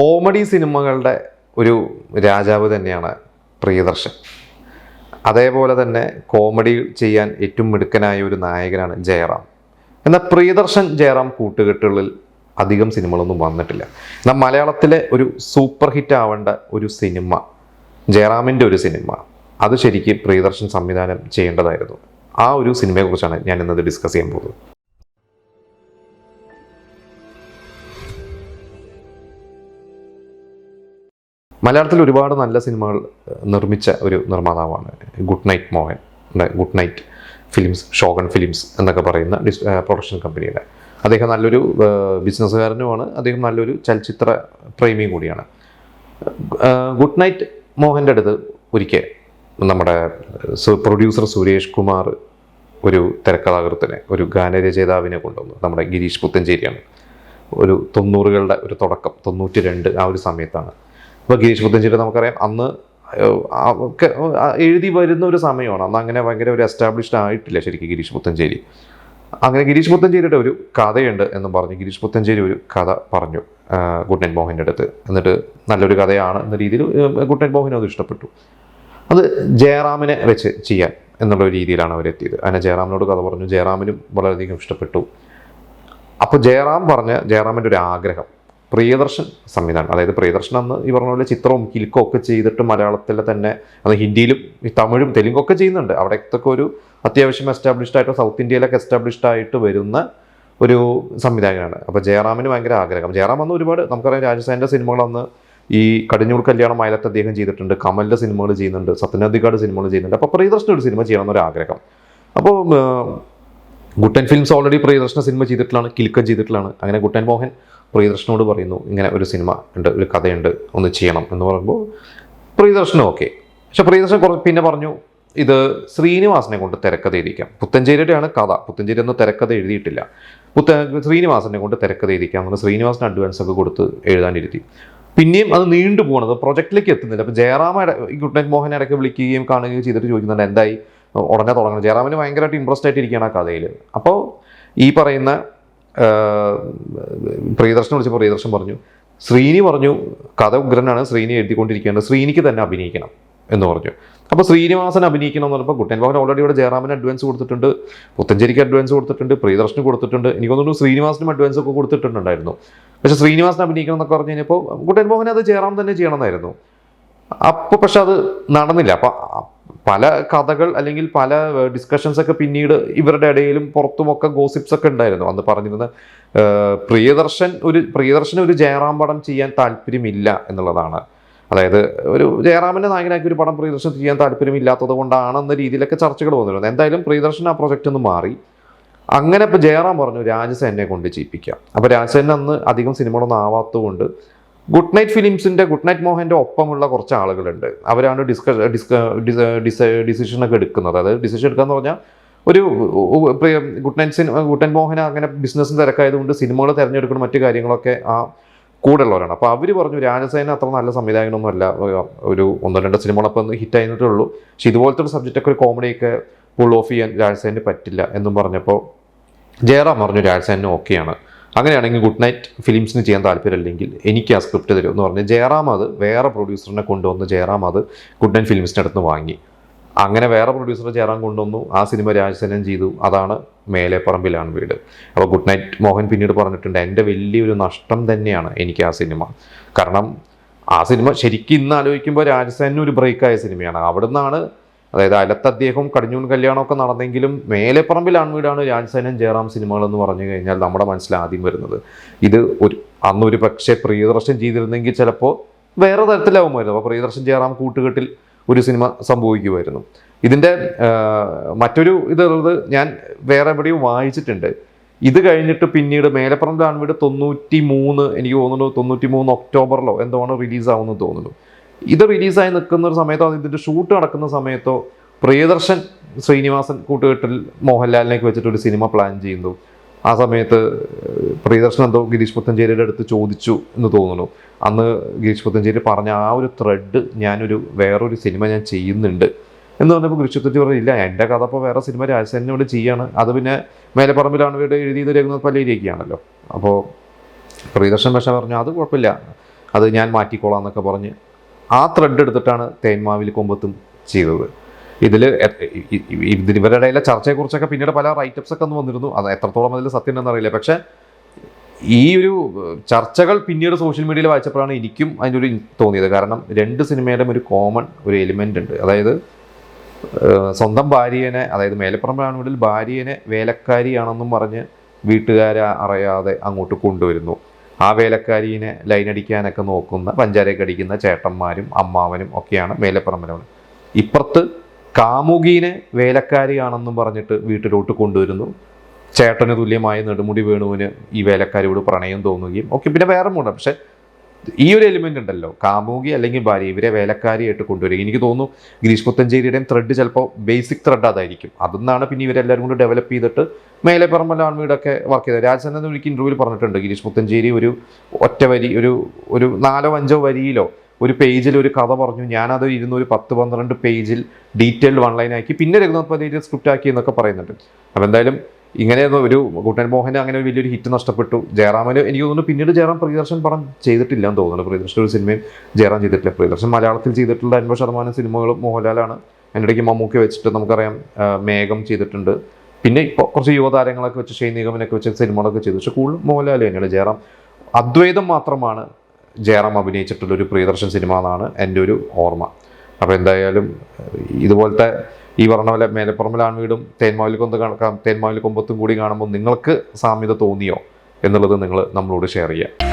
Comedy സിനിമകളുടെ ഒരു രാജാവ് തന്നെയാണ് പ്രിയദർശൻ. അതേപോലെ തന്നെ കോമഡി ചെയ്യാൻ ഏറ്റവും മിടുക്കനായ ഒരു നായകനാണ് ജയറാം. എന്നാൽ പ്രിയദർശൻ ജയറാം കൂട്ടുകെട്ടുകളിൽ അധികം സിനിമകളൊന്നും വന്നിട്ടില്ല. എന്നാൽ മലയാളത്തിലെ ഒരു സൂപ്പർ ഹിറ്റ് ആവേണ്ട ഒരു സിനിമ ജയറാമിന്റെ ഒരു സിനിമ അത് ശരിക്കും പ്രിയദർശൻ സംവിധാനം ചെയ്യേണ്ടതായിരുന്നു. ആ ഒരു സിനിമയെക്കുറിച്ചാണ് ഞാൻ ഇന്നത് ഡിസ്കസ് ചെയ്യാൻ പോകുന്നത്. മലയാളത്തിൽ ഒരുപാട് നല്ല സിനിമകൾ നിർമ്മിച്ച ഒരു നിർമ്മാതാവാണ് good night Mohan good night films Shogun films എന്നൊക്കെ പറയുന്ന പ്രൊഡക്ഷൻ കമ്പനിയുടെ. അദ്ദേഹം നല്ലൊരു ബിസിനസ്സുകാരനുമാണ്. അദ്ദേഹം നല്ലൊരു ചലച്ചിത്ര പ്രേമിയും കൂടിയാണ്. ഗുഡ് നൈറ്റ് മോഹന്റെ അടുത്ത് ഒരിക്കൽ നമ്മുടെ പ്രൊഡ്യൂസർ സുരേഷ് കുമാർ ഒരു തിരക്കഥാകൃത്തിനെ ഒരു ഗാനരചയിതാവിനെ കൊണ്ടുവന്നു. നമ്മുടെ ഗിരീഷ് പുത്തഞ്ചേരിയാണ്. ഒരു തൊണ്ണൂറുകളുടെ ഒരു തുടക്കം തൊണ്ണൂറ്റി രണ്ട് ആ ഒരു സമയത്താണ് അപ്പോൾ ഗിരീഷ് പുത്തഞ്ചേരി നമുക്കറിയാം. അന്ന് എഴുതി വരുന്ന ഒരു സമയമാണ്. അന്ന് അങ്ങനെ ഭയങ്കര ഒരു എസ്റ്റാബ്ലിഷ്ഡ് ആയിട്ടില്ല ശരിക്കും ഗിരീഷ് പുത്തഞ്ചേരി അങ്ങനെ ഗിരീഷ് പുത്തഞ്ചേരിയുടെ ഒരു കഥയുണ്ട് എന്ന് പറഞ്ഞ് ഗിരീഷ് പുത്തഞ്ചേരി ഒരു കഥ പറഞ്ഞു ഗുഡ്നൻ മോഹന്റെ അടുത്ത്. എന്നിട്ട് നല്ലൊരു കഥയാണ് എന്ന രീതിയിൽ ഗുഡ്നൻ മോഹൻ അത് ഇഷ്ടപ്പെട്ടു. അത് ജയറാമിനെ വെച്ച് ചെയ്യാൻ എന്നുള്ള രീതിയിലാണ് അവരെത്തിയത്. അങ്ങനെ ജയറാമിനോട് കഥ പറഞ്ഞു. ജയറാമിനും വളരെയധികം ഇഷ്ടപ്പെട്ടു. അപ്പോൾ ജയറാം പറഞ്ഞ ജയറാമിന്റെ ഒരു ആഗ്രഹം പ്രിയദർശൻ സംവിധാനം. അതായത് പ്രിയദർശൻ അന്ന് ഈ പറഞ്ഞ പോലെ ചിത്രവും കിൽക്കും ഒക്കെ ചെയ്തിട്ട് മലയാളത്തിലെ തന്നെ അത് ഹിന്ദിയിലും തമിഴും തെലുങ്കും ഒക്കെ ചെയ്യുന്നുണ്ട്. അവിടത്തൊക്കെ ഒരു അത്യാവശ്യം എസ്റ്റാബ്ലിഷ്ഡ് ആയിട്ട് സൗത്ത് ഇന്ത്യയിലൊക്കെ എസ്റ്റാബ്ലിഷ്ഡ് ആയിട്ട് വരുന്ന ഒരു സംവിധായകനാണ്. അപ്പോൾ ജയറാമിന് ഭയങ്കര ആഗ്രഹം. ജയറാം അന്ന് ഒരുപാട് നമുക്കറിയാം രാജസ്ഥാനിന്റെ സിനിമകൾ അന്ന് ഈ കടിഞ്ഞൂർ കല്യാണം അയലത്ത് അദ്ദേഹം ചെയ്തിട്ടുണ്ട്. കമലിന്റെ സിനിമകൾ ചെയ്യുന്നുണ്ട്. സത്യനന്ദിക്കാട് സിനിമകൾ ചെയ്യുന്നുണ്ട്. അപ്പോൾ പ്രിയദർശൻ ഒരു സിനിമ ചെയ്യണം എന്നൊരു ആഗ്രഹം. അപ്പോൾ ഗുട്ടൻ ഫിലിംസ് ഓൾറെഡി പ്രിയദർശന സിനിമ ചെയ്തിട്ടുള്ളതാണ് കിൽക്കം ചെയ്തിട്ടുള്ളതാണ് അങ്ങനെ ഗുട്ടൻ മോഹൻ പ്രിയദർശനോട് പറയുന്നു ഇങ്ങനെ ഒരു സിനിമ ഉണ്ട് ഒരു കഥയുണ്ട് ഒന്ന് ചെയ്യണം എന്ന് പറയുമ്പോൾ പ്രിയദർശനും ഓക്കെ. പക്ഷെ പ്രിയദർശൻ കുറച്ച് പിന്നെ പറഞ്ഞു ഇത് ശ്രീനിവാസനെ കൊണ്ട് തിരക്കഥ എഴുതിക്കാം പുത്തഞ്ചേരിയുടെയാണ് കഥ. പുത്തഞ്ചേരി ഒന്നും തിരക്കഥ എഴുതിയിട്ടില്ല. പുത്ത ശ്രീനിവാസനെ കൊണ്ട് തിരക്കഥ എഴുതിക്കാം എന്ന് ശ്രീനിവാസന് അഡ്വാൻസ് ഒക്കെ കൊടുത്ത് എഴുതാനിരുത്തി. പിന്നെയും അത് നീണ്ടു പോകണത് പ്രൊജക്റ്റിലേക്ക് എത്തുന്നില്ല. അപ്പോൾ ജയറാമ ഇട- ഈ ഗുഡ് നൈറ്റ് മോഹൻ ഇടയ്ക്ക് വിളിക്കുകയും കാണുകയും ചെയ്തിട്ട് ചോദിക്കുന്നുണ്ട് എന്തായി? ഉടനെ തുടങ്ങണം. ജയറാമിന് ഭയങ്കരമായിട്ട് ഇൻട്രസ്റ്റ് ആയിട്ടിരിക്കുകയാണ് ആ കഥയിൽ അപ്പോൾ ഈ പറയുന്ന പ്രിയദർശൻ വിളിച്ചപ്പോൾ പ്രിയദർശൻ പറഞ്ഞു ശ്രീനി പറഞ്ഞു കഥ ഉഗ്രനാണ് ശ്രീനി എഴുതിക്കൊണ്ടിരിക്കേണ്ടത് ശ്രീനിക്ക് തന്നെ അഭിനയിക്കണം എന്ന് പറഞ്ഞു. അപ്പോൾ ശ്രീനിവാസൻ അഭിനയിക്കണം എന്ന് പറഞ്ഞപ്പോൾ കുട്ടൻ മോഹൻ ഓൾറെഡി ഇവിടെ ജയറാമിന് അഡ്വാൻസ് കൊടുത്തിട്ടുണ്ട് പുത്തഞ്ചേരിക്ക് അഡ്വാൻസ് കൊടുത്തിട്ടുണ്ട് പ്രിയദർശന് കൊടുത്തിട്ടുണ്ട്. എനിക്ക് തോന്നുന്നു ശ്രീനിവാസനും അഡ്വാൻസ് ഒക്കെ കൊടുത്തിട്ടുണ്ടായിരുന്നു. പക്ഷേ ശ്രീനിവാസൻ അഭിനയിക്കണം എന്നൊക്കെ പറഞ്ഞു കഴിഞ്ഞപ്പോൾ കുട്ടൻ മോഹൻ അത് ജയറാം തന്നെ ചെയ്യണമെന്നായിരുന്നു. അപ്പോൾ പക്ഷെ അത് നടന്നില്ല. അപ്പം പല കഥകൾ അല്ലെങ്കിൽ പല ഡിസ്കഷൻസ് ഒക്കെ പിന്നീട് ഇവരുടെ ഇടയിലും പുറത്തുമൊക്കെ ഗോസിപ്സ് ഒക്കെ ഉണ്ടായിരുന്നു. അന്ന് പറഞ്ഞിരുന്ന പ്രിയദർശൻ ഒരു പ്രിയദർശൻ ഒരു ജയറാം പടം ചെയ്യാൻ താല്പര്യമില്ല എന്നുള്ളതാണ്. അതായത് ഒരു ജയറാമിന്റെ നായകനാക്കി ഒരു പടം പ്രിയദർശൻ ചെയ്യാൻ താല്പര്യമില്ലാത്തത് കൊണ്ടാണെന്ന രീതിയിലൊക്കെ ചർച്ചകൾ വന്നിരുന്നു. എന്തായാലും പ്രിയദർശൻ ആ പ്രൊജക്റ്റ് ഒന്ന് മാറി. അങ്ങനെ ഇപ്പോൾ ജയറാം പറഞ്ഞു രാജസേനെ കൊണ്ട് ചെയ്യിപ്പിക്കാം അപ്പോൾ രാജസേന അന്ന് അധികം സിനിമകളൊന്നും ആവാത്തതുകൊണ്ട് ഗുഡ് നൈറ്റ് ഫിലിംസിന്റെ ഗുഡ് നൈറ്റ് മോഹന്റെ ഒപ്പമുള്ള കുറച്ച് ആളുകളുണ്ട്. അവരാണ് ഡിസ്ക ഡിസിഷൻ ഒക്കെ എടുക്കുന്നത്. അതായത് ഡിസിഷൻ എടുക്കുക എന്ന് പറഞ്ഞാൽ ഒരു ഗുഡ് നൈറ്റ് സിനിമ ഗുഡ് നൈറ്റ് മോഹൻ അങ്ങനെ ബിസിനസ്സിന് തിരക്കായതുകൊണ്ട് സിനിമകൾ തിരഞ്ഞെടുക്കണം മറ്റു കാര്യങ്ങളൊക്കെ ആ കൂടെ ഉള്ളവരാണ് അപ്പോൾ അവർ പറഞ്ഞു രാജസേന അത്ര നല്ല സംവിധായകനൊന്നുമല്ല. ഒരു ഒന്നോ രണ്ടോ സിനിമകളൊപ്പം ഒന്ന് ഹിറ്റ് ആയിട്ടേ ഉള്ളൂ. പക്ഷെ ഇതുപോലത്തെ ഒരു സബ്ജക്റ്റൊക്കെ ഒരു കോമഡിയൊക്കെ പുൾ ഓഫ് ചെയ്യാൻ രാജസേനന് പറ്റില്ല എന്നും പറഞ്ഞപ്പോൾ ജയറാം പറഞ്ഞു രാജസേനന് ഓക്കെയാണ് അങ്ങനെയാണെങ്കിൽ ഗുഡ് നൈറ്റ് ഫിലിംസിന് ചെയ്യാൻ താല്പര്യമില്ലെങ്കിൽ എനിക്ക് ആ സ്ക്രിപ്റ്റ് തരും എന്ന് പറഞ്ഞ് ജയറാം അത് വേറെ പ്രൊഡ്യൂസറിനെ കൊണ്ടുവന്ന് ജയറാം അത് ഗുഡ് നൈറ്റ് ഫിലിംസിന്റെ അടുത്ത് വാങ്ങി. അങ്ങനെ വേറെ പ്രൊഡ്യൂസറെ ജയറാം കൊണ്ടുവന്നു. ആ സിനിമ രാജസേനം ചെയ്തു. അതാണ് മേലെപ്പറമ്പിലാണ് വീട്. അപ്പോൾ ഗുഡ് നൈറ്റ് മോഹൻ പിന്നീട് പറഞ്ഞിട്ടുണ്ട് എന്റെ വലിയൊരു നഷ്ടം തന്നെയാണ് എനിക്ക് ആ സിനിമ. കാരണം ആ സിനിമ ശരിക്കും ഇന്ന് ആലോചിക്കുമ്പോൾ രാജസേനൊരു ബ്രേക്കായ സിനിമയാണ്. അവിടുന്നാണ് അതായത് അലത്ത് അദ്ദേഹം കടിഞ്ഞൂൺ കല്യാണമൊക്കെ നടന്നെങ്കിലും മേലെപ്പറമ്പിൽ ആൺവീടാണ് രാജസേനൻ ജയറാം സിനിമകൾ എന്ന് പറഞ്ഞു കഴിഞ്ഞാൽ നമ്മുടെ മനസ്സിൽ ആദ്യം വരുന്നത്. ഇത് ഒരു അന്നൊരു പക്ഷേ പ്രിയദർശൻ ചെയ്തിരുന്നെങ്കിൽ ചിലപ്പോൾ വേറെ തരത്തിലാവുമായിരുന്നു അപ്പോൾ പ്രിയദർശൻ ജയറാം കൂട്ടുകെട്ടിൽ ഒരു സിനിമ സംഭവിക്കുമായിരുന്നു. ഇതിന്റെ മറ്റൊരു ഇതുള്ളത് ഞാൻ വേറെ എവിടെയും വായിച്ചിട്ടുണ്ട്. ഇത് കഴിഞ്ഞിട്ട് പിന്നീട് മേലപ്പറമ്പിൽ ആൺവീട് തൊണ്ണൂറ്റി മൂന്ന് എനിക്ക് തോന്നുന്നു തൊണ്ണൂറ്റി മൂന്ന് ഒക്ടോബറിലോ എന്തോ ആണ് റിലീസ് ആവുമെന്ന് തോന്നുന്നു. ഇത് റിലീസായി നിൽക്കുന്ന ഒരു സമയത്തോ ഇതിന്റെ ഷൂട്ട് നടക്കുന്ന സമയത്തോ പ്രിയദർശൻ ശ്രീനിവാസൻ കൂട്ടുകെട്ടിൽ മോഹൻലാലിനേക്ക് വെച്ചിട്ട് ഒരു സിനിമ പ്ലാൻ ചെയ്യുന്നു. ആ സമയത്ത് പ്രിയദർശൻ എന്തോ ഗിരീഷ് പുത്തഞ്ചേരിയുടെ അടുത്ത് ചോദിച്ചു എന്ന് തോന്നുന്നു. അന്ന് ഗിരീഷ് പുത്തഞ്ചേരി പറഞ്ഞ ആ ഒരു ത്രെഡ് ഞാനൊരു വേറൊരു സിനിമ ഞാൻ ചെയ്യുന്നുണ്ട് എന്ന് പറഞ്ഞപ്പോൾ ഗിരീഷ് പുത്തഞ്ചേരി പറഞ്ഞില്ല എന്റെ കഥ അപ്പോൾ വേറെ സിനിമ രാജസേനെ ഇവിടെ ചെയ്യാണ്. അത് പിന്നെ മേലപ്പറമ്പിലാണ് വീട് എഴുതിയത് രഘുനാഥ് പല്ലേരിയൊക്കെയാണല്ലോ. അപ്പോൾ പ്രിയദർശൻ പക്ഷേ പറഞ്ഞു അത് കുഴപ്പമില്ല. അത് ഞാൻ മാറ്റിക്കോളാം എന്നൊക്കെ പറഞ്ഞ് ആ ത്രെഡ് എടുത്തിട്ടാണ് തേന്മാവിൽ കൊമ്പത്തും ചെയ്തത്. ഇതിൽ ഇവരുടെ ചർച്ചയെക്കുറിച്ചൊക്കെ പിന്നീട് പല റൈറ്റപ്സ് ഒക്കെ ഒന്ന് വന്നിരുന്നു. അത് എത്രത്തോളം അതിൽ സത്യം എന്നറിയില്ല പക്ഷേ ഈ ഒരു ചർച്ചകൾ പിന്നീട് സോഷ്യൽ മീഡിയയിൽ വായിച്ചപ്പോഴാണ് എനിക്കും അതിന്റെ ഒരു തോന്നിയത്. കാരണം രണ്ട് സിനിമയുടെ ഒരു കോമൺ ഒരു എലിമെന്റ് ഉണ്ട്. അതായത് സ്വന്തം ഭാര്യനെ അതായത് മേലപ്പുറമ്പാണെങ്കിൽ ഭാര്യനെ വേലക്കാരിയാണെന്നും പറഞ്ഞ് വീട്ടുകാരെ അറിയാതെ അങ്ങോട്ട് കൊണ്ടുവരുന്നു. ആ വേലക്കാരീനെ ലൈനടിക്കാനൊക്കെ നോക്കുന്ന പഞ്ചാരയൊക്കെ അടിക്കുന്ന ചേട്ടന്മാരും അമ്മാവനും ഒക്കെയാണ് മേലപ്പുറമ്പനവൾ ഇപ്പുറത്ത് കാമുകീനെ വേലക്കാരിയാണെന്നും പറഞ്ഞിട്ട് വീട്ടിലോട്ട് കൊണ്ടുവരുന്നു. ചേട്ടന് തുല്യമായ നെടുമുടി വേണുവിന് ഈ വേലക്കാരിയോട് പ്രണയം തോന്നുകയും ഒക്കെ. പിന്നെ വേറെ മൂടാം പക്ഷെ ഈ ഒരു എലിമെന്റ് ഉണ്ടല്ലോ. കാമുകി അല്ലെങ്കിൽ ഭാര്യ ഇവരെ വേലക്കാരിയായിട്ട് കൊണ്ടുവരിക. എനിക്ക് തോന്നുന്നു ഗിരീഷ് പുത്തഞ്ചേരിയുടെയും ത്രെഡ് ചിലപ്പോൾ ബേസിക് ത്രെഡ് അതായിരിക്കും. അതെന്നാണ് പിന്നെ ഇവരെല്ലാവരും കൂടി ഡെവലപ്പ് ചെയ്തിട്ട് മേലെ പറമ്പല ആൺവീടൊക്കെ വർക്ക് ചെയ്തത്. രാജസേനൻ എനിക്ക് ഇന്റർവ്യൂവിൽ പറഞ്ഞിട്ടുണ്ട് ഗിരീഷ് പുത്തഞ്ചേരി ഒരു ഒറ്റ വരി ഒരു ഒരു നാലോ അഞ്ചോ വരിയിലോ ഒരു പേജിൽ ഒരു കഥ പറഞ്ഞു. ഞാനത് ഇരുന്ന് ഒരു പത്ത് പന്ത്രണ്ട് പേജിൽ ഡീറ്റെയിൽഡ് വൺ ലൈൻ ആക്കി പിന്നെ രഘുനാഥ് പതിയിൽ സ്ക്രിപ്റ്റ് ആക്കി എന്നൊക്കെ പറയുന്നുണ്ട്. അപ്പോൾ എന്തായാലും ഇങ്ങനെ ഒരു കുട്ടൻ മോഹന് അങ്ങനെ ഒരു വലിയൊരു ഹിറ്റ് നഷ്ടപ്പെട്ടു. ജയറാമിന് എനിക്ക് തോന്നുന്നു പിന്നീട് ജയറാം പ്രിയദർശൻ പടം ചെയ്തിട്ടില്ല എന്ന് തോന്നുന്നു. പ്രിയദർശൻ ഒരു സിനിമയും ജയറാം ചെയ്തിട്ടില്ല. പ്രിയദർശൻ മലയാളത്തിൽ ചെയ്തിട്ടുള്ള അൻപത് ശതമാനം സിനിമകളും മോഹൻലാലാണ്. എന്റെ ഇടയ്ക്ക് മമ്മൂക്കി വെച്ചിട്ട് നമുക്കറിയാം മേഘം ചെയ്തിട്ടുണ്ട്. പിന്നെ ഇപ്പോൾ കുറച്ച് യുവതാരങ്ങളൊക്കെ വെച്ച് ഷെയ് നിഗമനൊക്കെ വെച്ച് സിനിമകളൊക്കെ ചെയ്തു. പക്ഷെ കൂടുതൽ മോഹൻലാൽ തന്നെയാണ്. ജയറാം അദ്വൈതം മാത്രമാണ് ജയറാം അഭിനയിച്ചിട്ടുള്ള ഒരു പ്രിയദർശൻ സിനിമ എന്നാണ് എന്റെ ഒരു ഓർമ്മ. അപ്പോൾ എന്തായാലും ഇതുപോലത്തെ ഈ പറഞ്ഞ പോലെ മേലപ്പുറമിലാണ് വീടും തേന്മാവിൽ കൊന്ത് കാണാം തേന്മാവിൽ കൊമ്പത്തും കൂടി കാണുമ്പോൾ നിങ്ങൾക്ക് സാമ്യത തോന്നിയോ എന്നുള്ളത് നിങ്ങൾ നമ്മളോട് ഷെയർ ചെയ്യുക.